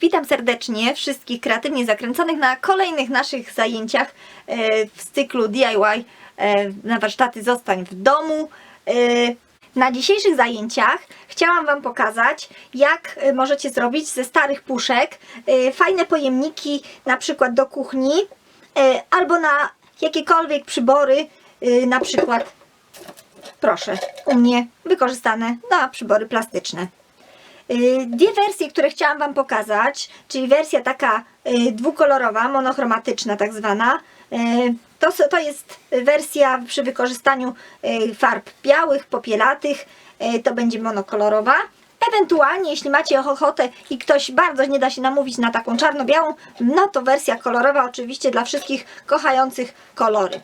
Witam serdecznie wszystkich kreatywnie zakręconych na kolejnych naszych zajęciach e, w cyklu DIY e, na warsztaty Zostań w domu. E, Na dzisiejszych zajęciach chciałam Wam pokazać, jak możecie zrobić ze starych puszek fajne pojemniki, na przykład do kuchni, albo na jakiekolwiek przybory, na przykład, proszę, u mnie wykorzystane na przybory plastyczne. Y, Dwie wersje, które chciałam Wam pokazać, czyli wersja taka y, dwukolorowa, monochromatyczna tak zwana. y, To, to jest wersja przy wykorzystaniu farb białych, popielatych, to będzie monokolorowa. Ewentualnie, jeśli macie ochotę i ktoś bardzo nie da się namówić na taką czarno-białą, no to wersja kolorowa oczywiście dla wszystkich kochających kolory.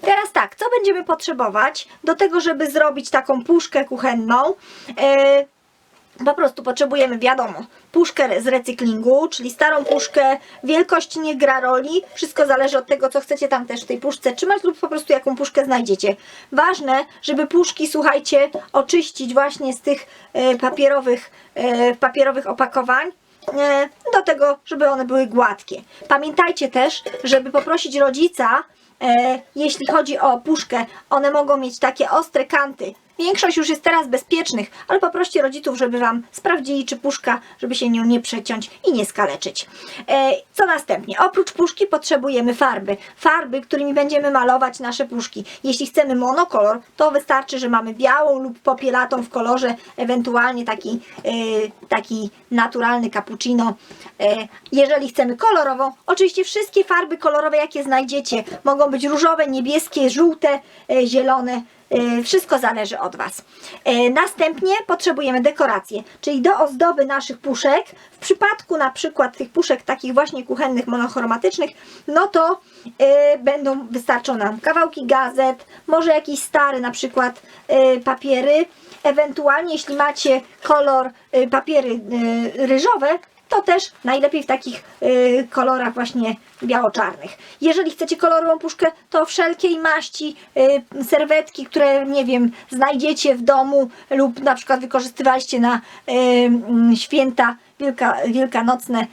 Teraz tak, co będziemy potrzebować do tego, żeby zrobić taką puszkę kuchenną? Po prostu potrzebujemy, wiadomo, puszkę z recyklingu, czyli starą puszkę, wielkość nie gra roli, wszystko zależy od tego, co chcecie tam też w tej puszce trzymać lub po prostu jaką puszkę znajdziecie. Ważne, żeby puszki, słuchajcie, oczyścić właśnie z tych e, papierowych, e, papierowych opakowań, e, do tego, żeby one były gładkie. Pamiętajcie też, żeby poprosić rodzica, jeśli chodzi o puszkę, one mogą mieć takie ostre kanty. Większość już jest teraz bezpiecznych, ale poproście rodziców, żeby Wam sprawdzili, czy puszka, żeby się nią nie przeciąć i nie skaleczyć. E, co następnie? Oprócz puszki potrzebujemy farby. Farby, którymi będziemy malować nasze puszki. Jeśli chcemy monokolor, to wystarczy, że mamy białą lub popielatą w kolorze, ewentualnie taki, e, taki naturalny cappuccino. E, jeżeli chcemy kolorową, oczywiście wszystkie farby kolorowe, jakie znajdziecie, mogą być różowe, niebieskie, żółte, zielone, Wszystko zależy od Was. E, Następnie potrzebujemy dekoracje, czyli do ozdoby naszych puszek. W przypadku na przykład tych puszek takich właśnie kuchennych, monochromatycznych, no to e, będą, wystarczą nam kawałki gazet, może jakiś stary na przykład e, papiery. Ewentualnie jeśli macie kolor e, papiery e, ryżowe, to też najlepiej w takich y, kolorach właśnie biało-czarnych. Jeżeli chcecie kolorową puszkę, to wszelkiej maści y, serwetki, które nie wiem, znajdziecie w domu lub na przykład wykorzystywaliście na y, mm, święta wielka, wielkanocne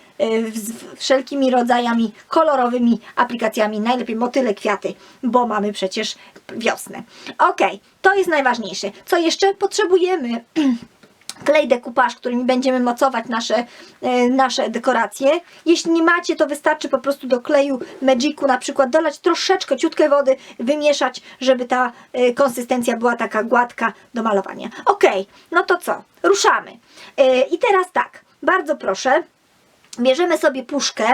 z wszelkimi rodzajami kolorowymi aplikacjami, najlepiej motyle, kwiaty, bo mamy przecież wiosnę. Ok, to jest najważniejsze. Co jeszcze potrzebujemy? klej dekupaż, którymi będziemy mocować nasze, e, nasze dekoracje. Jeśli nie macie, to wystarczy po prostu do kleju Magicu na przykład dolać troszeczkę, ciutkę wody, wymieszać, żeby ta e, konsystencja była taka gładka do malowania. Ok, no to co? Ruszamy. E, I teraz tak, bardzo proszę, bierzemy sobie puszkę,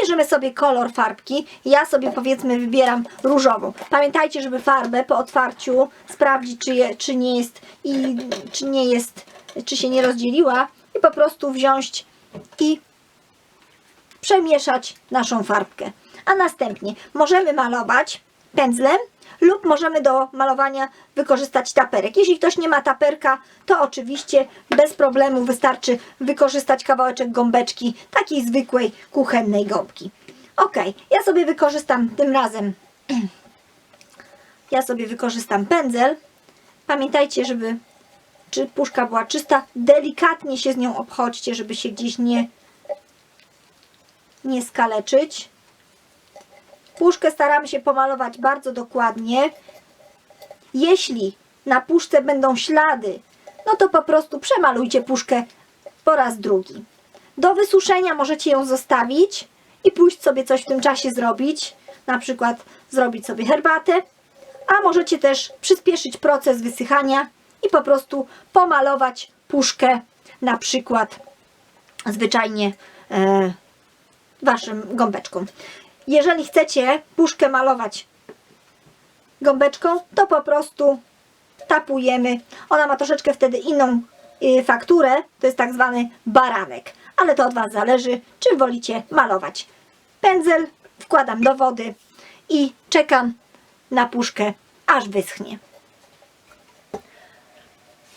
bierzemy sobie kolor farbki. Ja sobie powiedzmy wybieram różową. Pamiętajcie, żeby farbę po otwarciu sprawdzić, czy, je, czy nie jest i czy nie jest, czy się nie rozdzieliła i po prostu wziąć i przemieszać naszą farbkę. A następnie możemy malować pędzlem lub możemy do malowania wykorzystać taperek. Jeśli ktoś nie ma taperka, to oczywiście bez problemu wystarczy wykorzystać kawałeczek gąbeczki, takiej zwykłej kuchennej gąbki. Ok, ja sobie wykorzystam tym razem, ja sobie wykorzystam pędzel. Pamiętajcie, żeby czy puszka była czysta, delikatnie się z nią obchodźcie, żeby się gdzieś nie, nie skaleczyć. Puszkę staramy się pomalować bardzo dokładnie. Jeśli na puszce będą ślady, no to po prostu przemalujcie puszkę po raz drugi. Do wysuszenia możecie ją zostawić i pójść sobie coś w tym czasie zrobić, na przykład zrobić sobie herbatę, a możecie też przyspieszyć proces wysychania i po prostu pomalować puszkę na przykład zwyczajnie e, waszym gąbeczką. Jeżeli chcecie puszkę malować gąbeczką, to po prostu tapujemy. Ona ma troszeczkę wtedy inną y, fakturę, to jest tak zwany baranek, ale to od Was zależy, czy wolicie malować. Pędzel wkładam do wody i czekam na puszkę, aż wyschnie.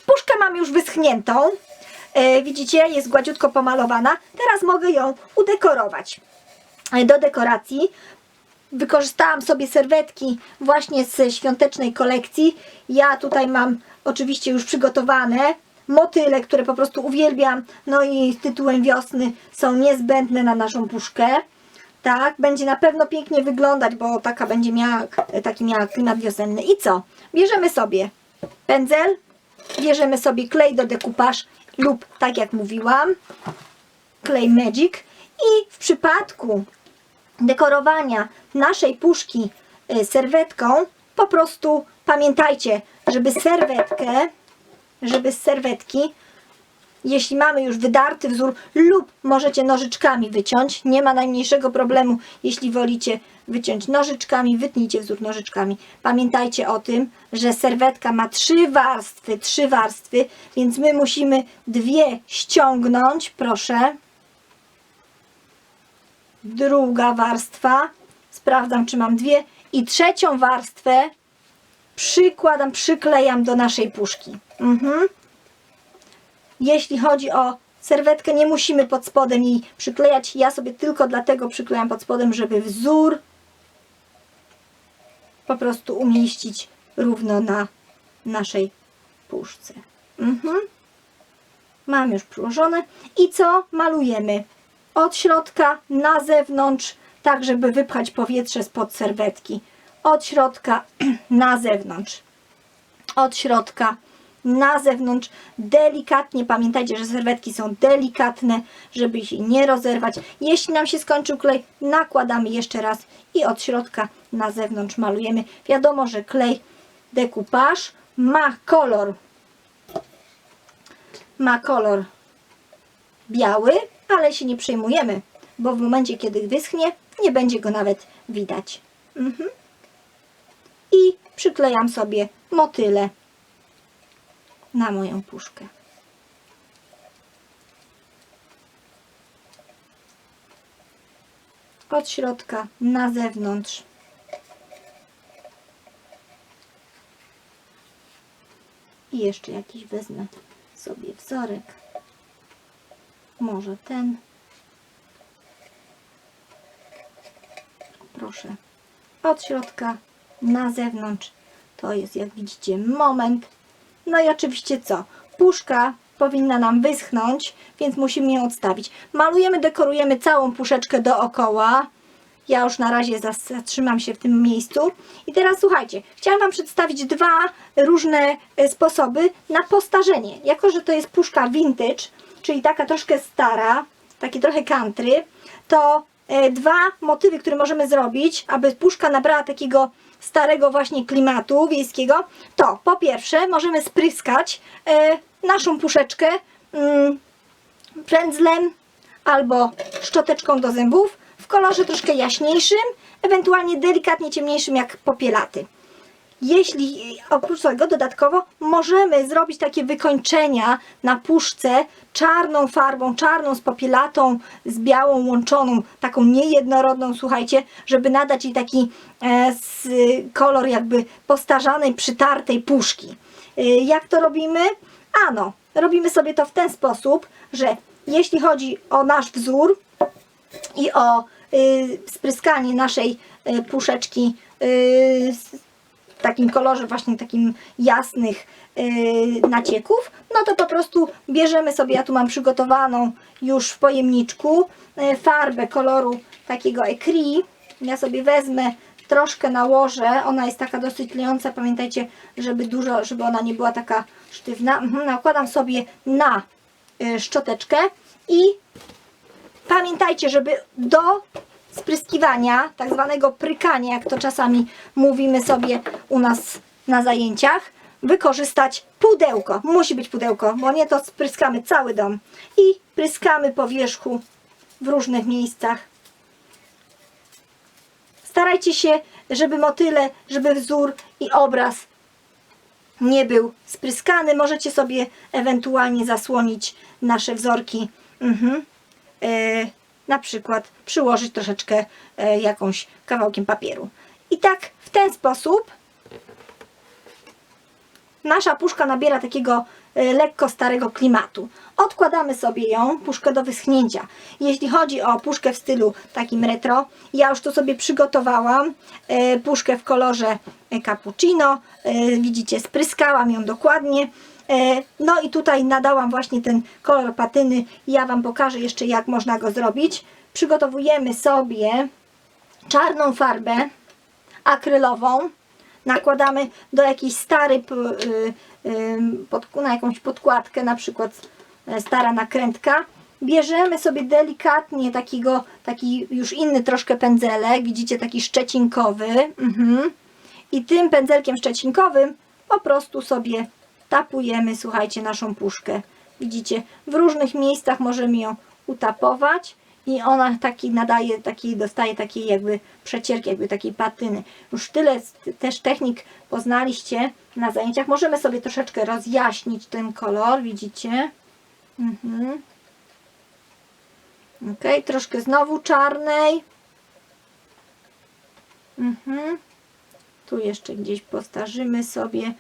Puszkę mam już wyschniętą. E, widzicie, jest gładziutko pomalowana. Teraz mogę ją udekorować. E, Do dekoracji wykorzystałam sobie serwetki właśnie z świątecznej kolekcji. Ja tutaj mam oczywiście już przygotowane, motyle, które po prostu uwielbiam, no i tytułem wiosny są niezbędne na naszą puszkę. Tak, będzie na pewno pięknie wyglądać, bo taka będzie miała, taki miała klimat wiosenny. I co? Bierzemy sobie pędzel, bierzemy sobie klej do dekupaż lub, tak jak mówiłam, klej Magic i w przypadku dekorowania naszej puszki y, serwetką, po prostu pamiętajcie, żeby serwetkę, żeby z serwetki, jeśli mamy już wydarty wzór lub możecie nożyczkami wyciąć, nie ma najmniejszego problemu, jeśli wolicie wyciąć nożyczkami, wytnijcie wzór nożyczkami. Pamiętajcie o tym, że serwetka ma trzy warstwy, trzy warstwy, więc my musimy dwie ściągnąć, proszę, druga warstwa, sprawdzam czy mam dwie i trzecią warstwę przykładam, przyklejam do naszej puszki. Mhm. Jeśli chodzi o serwetkę, nie musimy pod spodem jej przyklejać. Ja sobie tylko dlatego przyklejam pod spodem, żeby wzór po prostu umieścić równo na naszej puszce. Mhm. Mam już przyłożone. I co? Malujemy od środka na zewnątrz, tak żeby wypchać powietrze spod serwetki. Od środka na zewnątrz. Od środka na zewnątrz. Delikatnie, pamiętajcie, że serwetki są delikatne, żeby się nie rozerwać. Jeśli nam się skończył klej, nakładamy jeszcze raz i od środka na zewnątrz malujemy. Wiadomo, że klej dekupaż ma kolor ma kolor biały, ale się nie przejmujemy, bo w momencie, kiedy wyschnie, nie będzie go nawet widać. Mhm. I przyklejam sobie motyle na moją puszkę. Od środka na zewnątrz. I jeszcze jakiś wezmę sobie wzorek. Może ten. Proszę. Od środka na zewnątrz. To jest, jak widzicie, moment. No i oczywiście co? Puszka powinna nam wyschnąć, więc musimy ją odstawić. Malujemy, dekorujemy całą puszeczkę dookoła. Ja już na razie zatrzymam się w tym miejscu. I teraz słuchajcie, chciałam Wam przedstawić dwa różne e, sposoby na postarzenie. Jako, że to jest puszka vintage, czyli taka troszkę stara, takie trochę country, to e, dwa motywy, które możemy zrobić, aby puszka nabrała takiego starego właśnie klimatu wiejskiego, to po pierwsze możemy spryskać e, naszą puszeczkę mm, pędzlem albo szczoteczką do zębów w kolorze troszkę jaśniejszym, ewentualnie delikatnie ciemniejszym jak popielaty. Jeśli oprócz tego dodatkowo możemy zrobić takie wykończenia na puszce czarną farbą, czarną z popielatą, z białą łączoną, taką niejednorodną, słuchajcie, żeby nadać jej taki e, s, kolor jakby postarzanej, przytartej puszki. E, jak to robimy? Ano, robimy sobie to w ten sposób, że jeśli chodzi o nasz wzór, i o y, spryskanie naszej y, puszeczki y, takim kolorze właśnie takim jasnych y, nacieków, no to po prostu bierzemy sobie, ja tu mam przygotowaną już w pojemniczku y, farbę koloru takiego ecri. Ja sobie wezmę troszkę nałożę, ona jest taka dosyć klejąca, pamiętajcie, żeby dużo, żeby ona nie była taka sztywna. Mhm, nakładam sobie na y, szczoteczkę i Pamiętajcie, żeby do spryskiwania, tak zwanego prykania, jak to czasami mówimy sobie u nas na zajęciach, wykorzystać pudełko. Musi być pudełko, bo nie to spryskamy cały dom. I pryskamy po wierzchu w różnych miejscach. Starajcie się, żeby motyle, żeby wzór i obraz nie był spryskany. Możecie sobie ewentualnie zasłonić nasze wzorki. Mhm e, na przykład przyłożyć troszeczkę e, jakąś kawałkiem papieru. I tak w ten sposób nasza puszka nabiera takiego e, lekko starego klimatu. Odkładamy sobie ją, puszkę do wyschnięcia. Jeśli chodzi o puszkę w stylu takim retro, ja już tu sobie przygotowałam e, puszkę w kolorze cappuccino. Widzicie, spryskałam ją dokładnie. E, No i tutaj nadałam właśnie ten kolor patyny. Ja Wam pokażę jeszcze jak można go zrobić. Przygotowujemy sobie czarną farbę akrylową. Nakładamy do jakiejś starej, y, y, na jakąś podkładkę, na przykład e, stara nakrętka. Bierzemy sobie delikatnie takiego, taki już inny troszkę pędzelek, widzicie, taki szczecinkowy. Mhm. I tym pędzelkiem szczecinkowym po prostu sobie tapujemy, słuchajcie, naszą puszkę. Widzicie, w różnych miejscach możemy ją utapować i ona taki nadaje, taki, dostaje takiej jakby przecierki, jakby takiej patyny. Już tyle też technik poznaliście na zajęciach. Możemy sobie troszeczkę rozjaśnić ten kolor, widzicie? Mhm. Ok, troszkę znowu czarnej. Mhm. Tu jeszcze gdzieś postarzymy sobie.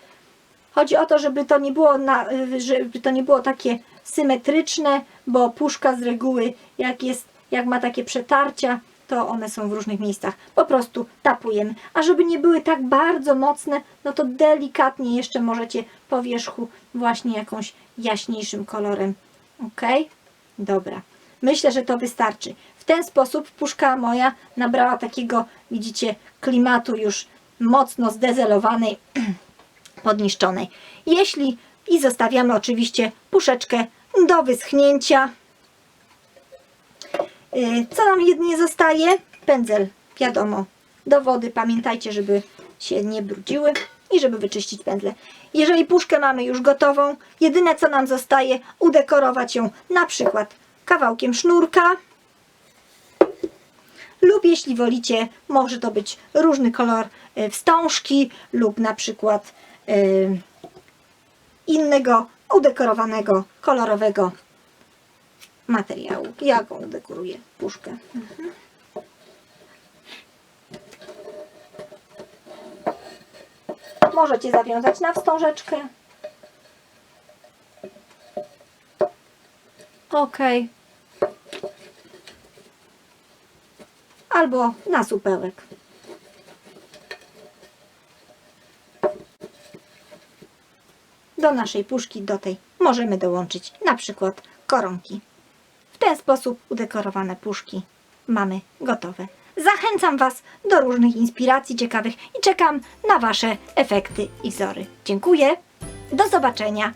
Chodzi o to, żeby to nie było, na, żeby to nie było takie symetryczne, bo puszka z reguły, jak, jest, jak ma takie przetarcia, to one są w różnych miejscach. Po prostu tapujemy. A żeby nie były tak bardzo mocne, no to delikatnie jeszcze możecie po wierzchu właśnie jakąś jaśniejszym kolorem. Ok? Dobra. Myślę, że to wystarczy. W ten sposób puszka moja nabrała takiego, widzicie, klimatu już mocno zdezelowanej, podniszczonej. Jeśli i zostawiamy oczywiście puszeczkę do wyschnięcia. Yy, Co nam jedynie zostaje? Pędzel, wiadomo, do wody. Pamiętajcie, żeby się nie brudziły i żeby wyczyścić pędzle. Jeżeli puszkę mamy już gotową, jedyne co nam zostaje, udekorować ją na przykład kawałkiem sznurka lub jeśli wolicie, może to być różny kolor e, wstążki lub na przykład innego udekorowanego, kolorowego materiału. Ja go udekoruję, puszkę. Mhm. Możecie zawiązać na wstążeczkę. Ok. Albo na supełek. Do naszej puszki, do tej możemy dołączyć na przykład koronki. W ten sposób udekorowane puszki mamy gotowe. Zachęcam Was do różnych inspiracji ciekawych i czekam na Wasze efekty i wzory. Dziękuję. Do zobaczenia.